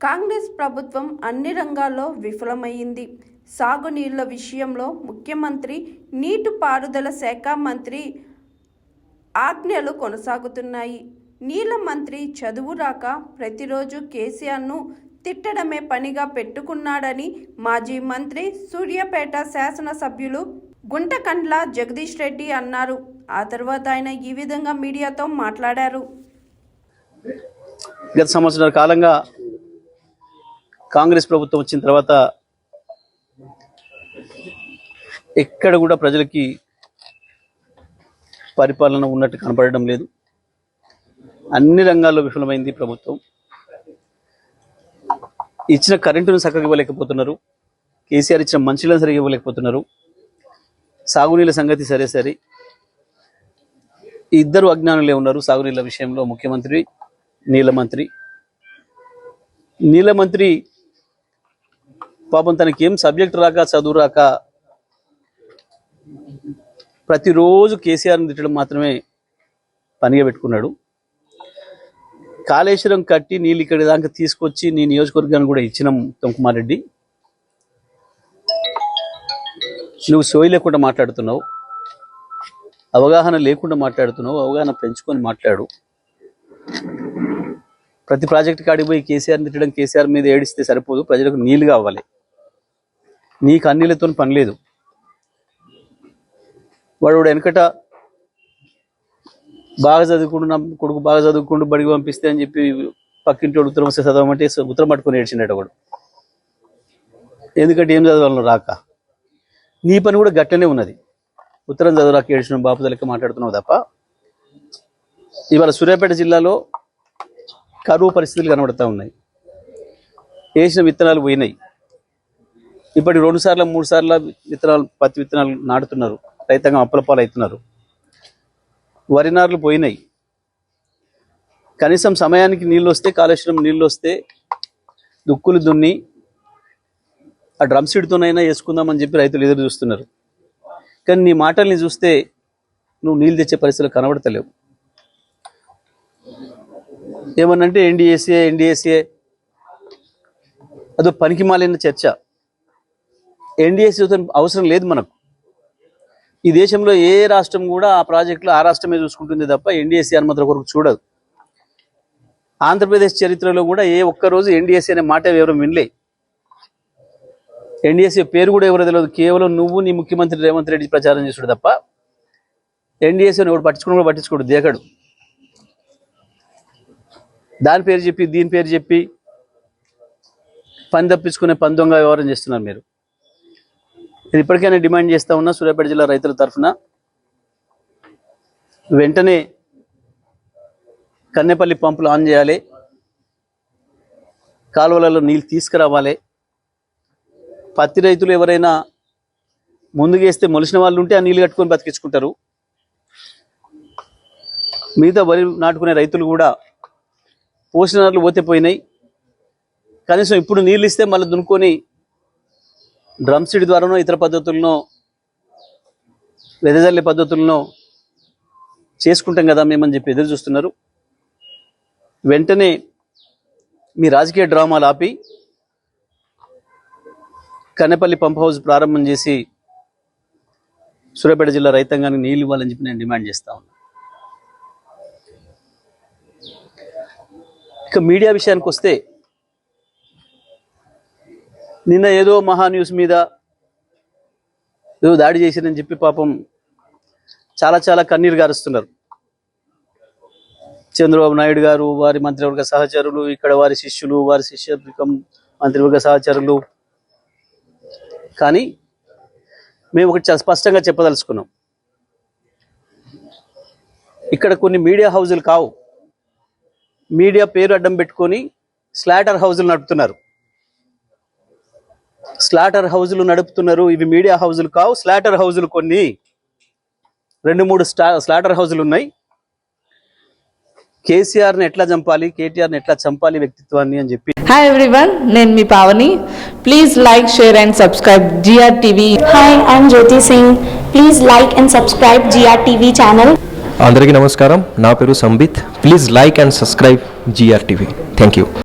కాంగ్రెస్ ప్రభుత్వం అన్ని రంగాల్లో విఫలమైంది సాగునీళ్ళ విషయంలో ముఖ్యమంత్రి నీటిపారుదల శాఖ మంత్రి ఆజ్ఞలు కొనసాగుతున్నాయి. నీళ్ళ మంత్రి చదువు రాక ప్రతిరోజు కేసీఆర్ను తిట్టడమే పనిగా పెట్టుకున్నాడని మాజీ మంత్రి సూర్యాపేట శాసనసభ్యులు గుంటకండ్ల జగదీష్ రెడ్డి అన్నారు. ఆ తర్వాత ఆయన ఈ విధంగా మీడియాతో మాట్లాడారు. గత సంవత్సరాల కాలంగా కాంగ్రెస్ ప్రభుత్వం వచ్చిన తర్వాత ఎక్కడ కూడా ప్రజలకి పరిపాలన ఉన్నట్టు కనపడడం లేదు. అన్ని రంగాల్లో విఫలమైంది ప్రభుత్వం. ఇచ్చిన కరెంటును చక్కగా ఇవ్వలేకపోతున్నారు. కేసీఆర్ ఇచ్చిన మనుషులను సరిగా ఇవ్వలేకపోతున్నారు. సాగునీళ్ళ సంగతి సరే సరే. ఇద్దరు అజ్ఞానులే ఉన్నారు సాగునీళ్ళ విషయంలో ముఖ్యమంత్రి నీళ్ళ మంత్రి. నీళ్ళ మంత్రి పాపం తనకి ఏం సబ్జెక్ట్ రాక చదువు రాక ప్రతిరోజు కేసీఆర్ని తిట్టడం మాత్రమే పనిగా పెట్టుకున్నాడు. కాళేశ్వరం కట్టి నీళ్ళు ఇక్కడి దాకా తీసుకొచ్చి నీ నియోజకవర్గాన్ని కూడా ఇచ్చినాం తొంకుమార్ కుమార్ రెడ్డి. నువ్వు సోయి లేకుండా మాట్లాడుతున్నావు. అవగాహన లేకుండా మాట్లాడుతున్నావు. అవగాహన పెంచుకొని మాట్లాడు. ప్రతి ప్రాజెక్ట్ కాడికి పోయి కేసీఆర్ తిట్టడం కేసీఆర్ మీద ఏడిస్తే సరిపోదు. ప్రజలకు నీళ్ళు కావాలి. నీకు అన్నిలతో పని లేదు. వాడు వాడు వెనకట బాగా చదువుకుంటూ నా కొడుకు బాగా చదువుకుంటూ బడికి పంపిస్తే అని చెప్పి పక్కింటి ఉత్తరం వస్తే చదవమంటే ఉత్తరం పట్టుకొని ఏడ్చిండట వాడు. ఎందుకంటే ఏం చదవాలను రాక. నీ పని కూడా గట్టనే ఉన్నది. ఉత్తరం చదువురాక ఏడ్చిన బాపు లెక్క మాట్లాడుతున్నావు తప్ప. ఇవాళ సూర్యాపేట జిల్లాలో కరువు పరిస్థితులు కనబడుతూ ఉన్నాయి. వేసిన విత్తనాలు పోయినాయి. ఇప్పటి రెండు సార్లు మూడు సార్లు విత్తనాలు పత్తి విత్తనాలు నాటుతున్నారు. రైతాంగం అప్పలపాలు అవుతున్నారు వరి నార్లు పోయినాయి. కనీసం సమయానికి నీళ్ళు వస్తే కాళేశ్వరం నీళ్ళు వస్తే దుక్కులు దున్ని ఆ డ్రమ్ సీడ్తోనైనా వేసుకుందామని చెప్పి రైతులు ఎదురు చూస్తున్నారు. కానీ నీ మాటల్ని చూస్తే నువ్వు నీళ్ళు తెచ్చే పరిస్థితులు కనబడతలేవు. ఏమనంటే ఎన్డీఏసీఏ ఎన్డీఏసీఏ అదో పనికి మాలిన చర్చ. ఎన్డీఏసీతో అవసరం లేదు మనకు. ఈ దేశంలో ఏ రాష్ట్రం కూడా ఆ ప్రాజెక్టులో ఆ రాష్ట్రమే చూసుకుంటుంది తప్ప ఎన్డీఏసీ అనుమతుల కొరకు చూడదు. ఆంధ్రప్రదేశ్ చరిత్రలో కూడా ఏ ఒక్క రోజు అనే మాట ఎవరు వినలే. ఎన్డీఎస్సీ పేరు కూడా ఎవరో తెలియదు కేవలం నువ్వు నీ ముఖ్యమంత్రి రేవంత్ రెడ్డి ప్రచారం చేసుడు తప్ప ఎన్డీఎస్సీని ఎవడు పట్టించుకుని కూడా పట్టించుకోడు దేకడు. దాని పేరు చెప్పి దీని పేరు చెప్పి పని తప్పించుకునే పని దొంగ వ్యవహారం చేస్తున్నారు మీరు. ఇది ఇప్పటికైనా డిమాండ్ చేస్తా ఉన్నా సూర్యాపేట జిల్లా రైతుల తరఫున. వెంటనే కన్నెపల్లి పంపులు ఆన్ చేయాలి. కాలువలలో నీళ్ళు తీసుకురావాలి. పత్తి రైతులు ఎవరైనా ముందుకేస్తే మొలిసిన వాళ్ళు ఉంటే ఆ నీళ్ళు కట్టుకొని బతికించుకుంటారు. మిగతా వరి నాటుకునే రైతులు కూడా పోసిన నాట్లు పోతే పోయినాయి. కనీసం ఇప్పుడు నీళ్ళు ఇస్తే మళ్ళీ దున్నుకొని డ్రమ్ సీడ్ ద్వారానో ఇతర పద్ధతులను వెదజల్లే పద్ధతులను చేసుకుంటాం కదా మేమని చెప్పి ఎదురు చూస్తున్నారు. వెంటనే మీ రాజకీయ డ్రామాలు ఆపి కన్నెపల్లి పంప్ హౌస్ ప్రారంభం చేసి సూర్యాపేట జిల్లా రైతాంగానికి నీళ్ళు ఇవ్వాలని చెప్పి నేను డిమాండ్ చేస్తా ఉన్నా. ఇక మీడియా విషయానికి వస్తే నిన్న ఏదో మహా న్యూస్ మీద ఏదో దాడి చేసిందని చెప్పి పాపం చాలా చాలా కన్నీరు గారుస్తున్నారు. చంద్రబాబు నాయుడు గారు వారి మంత్రివర్గ సహచరులు ఇక్కడ వారి శిష్యులు వారి శిష్యవర్గం మంత్రివర్గ సహచరులు. కానీ మేము ఒకటి చాలా స్పష్టంగా చెప్పదలుచుకున్నాం. ఇక్కడ కొన్ని మీడియా హౌజులు కావు. మీడియా పేరు అడ్డం పెట్టుకొని స్లాటర్ హౌజులు నడుపుతున్నారు. స్లాటర్ హౌజులు నడుపుతున్నారు. ఇవి మీడియా హౌజులు కావు. స్లాటర్ హౌజులు కొన్ని. రెండు మూడు స్లాటర్ హౌజులు ఉన్నాయి. కేసీఆర్ని ఎట్లా చంపాలి? కేటీఆర్ని ఎట్లా చంపాలి వ్యక్తిత్వాన్ని అని చెప్పి. హాయ్ ఎవ్రీవన్ నేను మీ Pavani. Please like share and subscribe GR TV Hi, I'm Jyoti Singh. Please like and subscribe GRTV channel. అందరికీ నమస్కారం. నా పేరు Sambit. Please like and subscribe GR TV thank you